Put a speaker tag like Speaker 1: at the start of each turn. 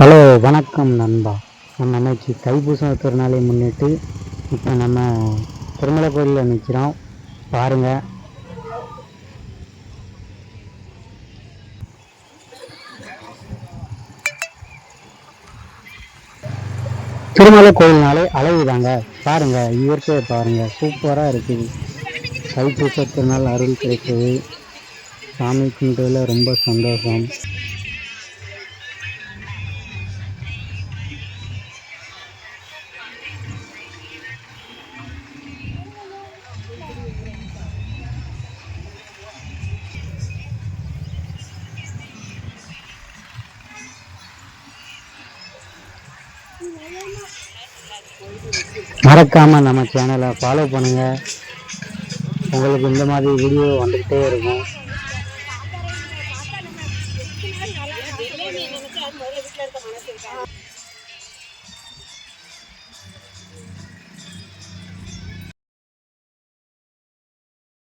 Speaker 1: Hello வணக்கம் நண்பா. நம்ம இன்னைக்கு தைப்பூச திருநாளை முன்னிட்டு இப்போ நம்ம திருமலை கோயிலில் நிற்கிறோம் பாருங்கள் திருமலை கோயில்னாலே அழகுதாங்க. பாருங்கள் இயற்கையை பாருங்கள் சூப்பராக இருக்குது. தைப்பூச திருநாள் அருள் கிடைச்சது சாமி கும்பிட்டதுல ரொம்ப சந்தோஷம். மறக்காம நம்ம சேனலை ஃபாலோ பண்ணுங்க. உங்களுக்கு இந்த மாதிரி வீடியோ வந்துக்கிட்டே இருக்கும்.